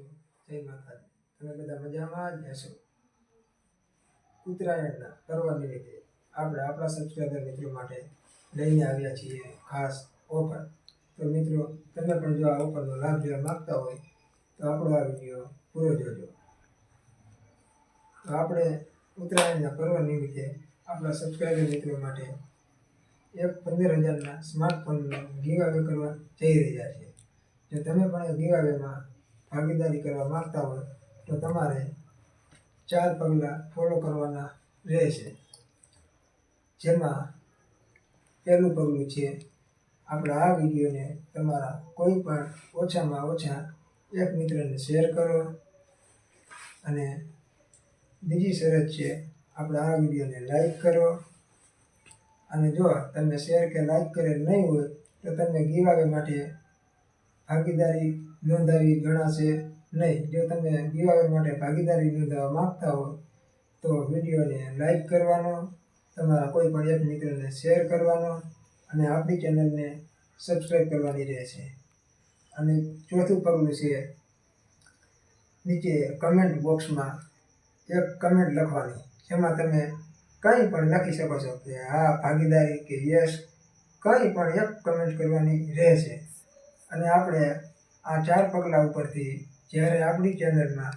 મિત્રો જય માતાજી. તમે બધા મજામાં જ હશો? ઉત્તરાયણના પર્વ નિમિત્તે આપણે આપણા સબસ્ક્રાઈબર મિત્રો માટે લઈને આવ્યા છીએ ખાસ ઓફર તો મિત્રો, તમે પણ જો આ ઓફરનો લાભ લેવા માગતા હોય, તો આપણો આ વીડિયો પૂરો જોજો. તો આપણે ઉત્તરાયણના પર્વ નિમિત્તે આપણા સબસ્ક્રાઈબર મિત્રો માટે એક પંદર હજારના સ્માર્ટફોનનો ગીવાવે કરવા જઈ રહ્યા છીએ. જો તમે પણ એ ગીવ અવેમાં ભાગીદારી કરવા માગતા હોય તો તમારે ચાર પગલાં ફોલો કરવાના રહેશે. જેમાં પહેલું પગલું છે, આપણા આ વિડીયોને તમારા કોઈ પણ ઓછામાં ઓછા એક મિત્રને શેર કરો. અને બીજી શરત છે, આપણા આ વિડીયોને લાઈક કરો. અને જો તમે શેર કે લાઈક કરેલ નહીં હોય તો તમે ગીવાવે માટે ભાગીદારી નોંધાવી ગણાશે નહીં. જો તમે ગીવાવે માટે ભાગીદારી નોંધાવવા માગતા હો, તો વિડીયોને લાઈક કરવાનો, તમારા કોઈ પણ એક મિત્રને શેર કરવાનો અને આપણી ચેનલને સબસ્ક્રાઈબ કરવાની રહેશે. અને ચોથું પગલું છે, નીચે કમેન્ટ બોક્સમાં એક કમેન્ટ લખવાની. જેમાં તમે કંઈ પણ લખી શકો છો કે હા, ભાગીદારી કે યસ કંઈ પણ એક કમેન્ટ કરવાની રહેશે. અને આપણે આ ચાર પગલાં ઉપરથી જ્યારે આપણી ચેનલમાં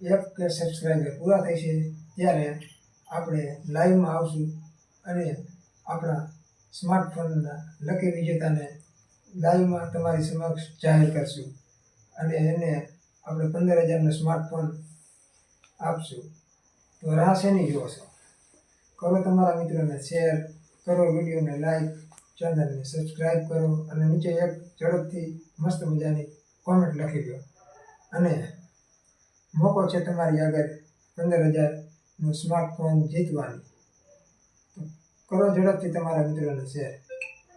એક કે સબસ્ક્રાઈબર પૂરા થશે ત્યારે આપણે લાઈવમાં આવશું અને આપણા સ્માર્ટફોનના લકી વિજેતાને લાઈવમાં તમારી સમક્ષ જાહેર કરશું અને એને આપણે પંદર હજારનો સ્માર્ટફોન આપશું. તો રાહ શેની જુઓ છો? કરો તમારા મિત્રોને શેર કરો વિડીયોને લાઈક ચેનલને સબસ્ક્રાઈબ કરો અને નીચે એક ઝડપથી મસ્ત મજાની કોમેન્ટ લખી દો. અને મોકો છે તમારી આગળ પંદર હજારનું સ્માર્ટફોન જીતવાની. કરો ઝડપથી તમારા મિત્રોને શેર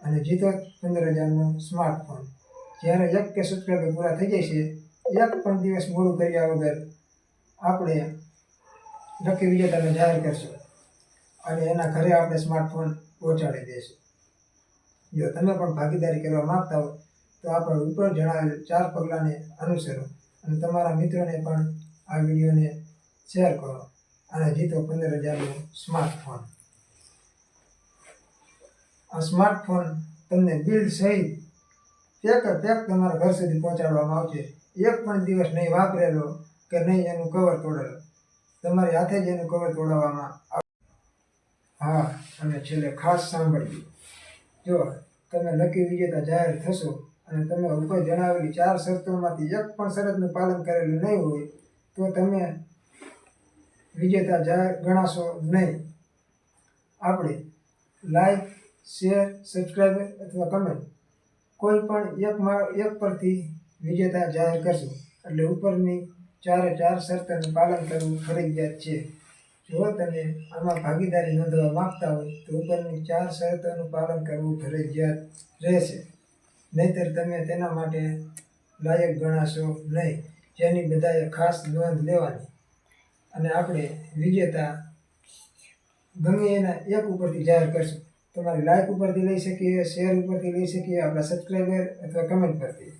અને જીતો પંદર હજારનું સ્માર્ટફોન જ્યારે એક કે સબસ્ક્રાઈબર પૂરા થઈ જશે એક પણ દિવસ મોડું કર્યા વગર આપણે લકી વિજેતાને જાહેર કરશું. અને એના ઘરે આપણે સ્માર્ટફોન પહોંચાડી દઈશું. જો તમે પણ ભાગીદારી કરવા માગતા હો, તો આપણે ઉપર જણાવેલ ચાર પગલાંને અનુસરો અને તમારા મિત્રોને પણ આ વિડીયોને શેર કરો અને જીતો પંદર હજારનો સ્માર્ટફોન આ સ્માર્ટફોન તમને બિલ સહિત પેક પેક તમારા ઘર સુધી પહોંચાડવામાં આવશે. એક પણ દિવસ નહીં વાપરેલો કે નહીં એનું કવર તોડેલો. તમારી હાથે જ એનું કવર તોડાવવામાં આવે હા, અને છેલ્લે ખાસ સાંભળજો. જો તમે નક્કી વિજેતા જાહેર થશો અને તમે ઉપર જણાવેલી ચાર શરતોમાંથી એક પણ શરતનું પાલન કરેલું નહીં હોય, તો તમે વિજેતા જાહેર ગણાશો નહીં. આપણે લાઈક શેર સબસ્ક્રાઈબ અથવા કમેન્ટ કોઈ પણ એક એક પરથી વિજેતા જાહેર કરશો. એટલે ઉપરની ચારે ચાર શરતોનું પાલન કરવું ફરજિયાત છે. જો તમે આમાં ભાગીદારી નોંધવા માગતા હોય તો ઉપરની ચાર શરતોનું પાલન કરવું ફરજિયાત રહેશે. નહીંતર તમે તેના માટે લાયક ગણાશો નહીં, જેની બધાએ ખાસ નોંધ લેવાની. અને આપણે વિજેતા ગમે એના એક ઉપરથી જાહેર કરશું. તમારી લાઈક ઉપરથી લઈ શકીએ શેર ઉપરથી લઈ શકીએ, આપણા સબસ્ક્રાઈબર અથવા કમેન્ટ પરથી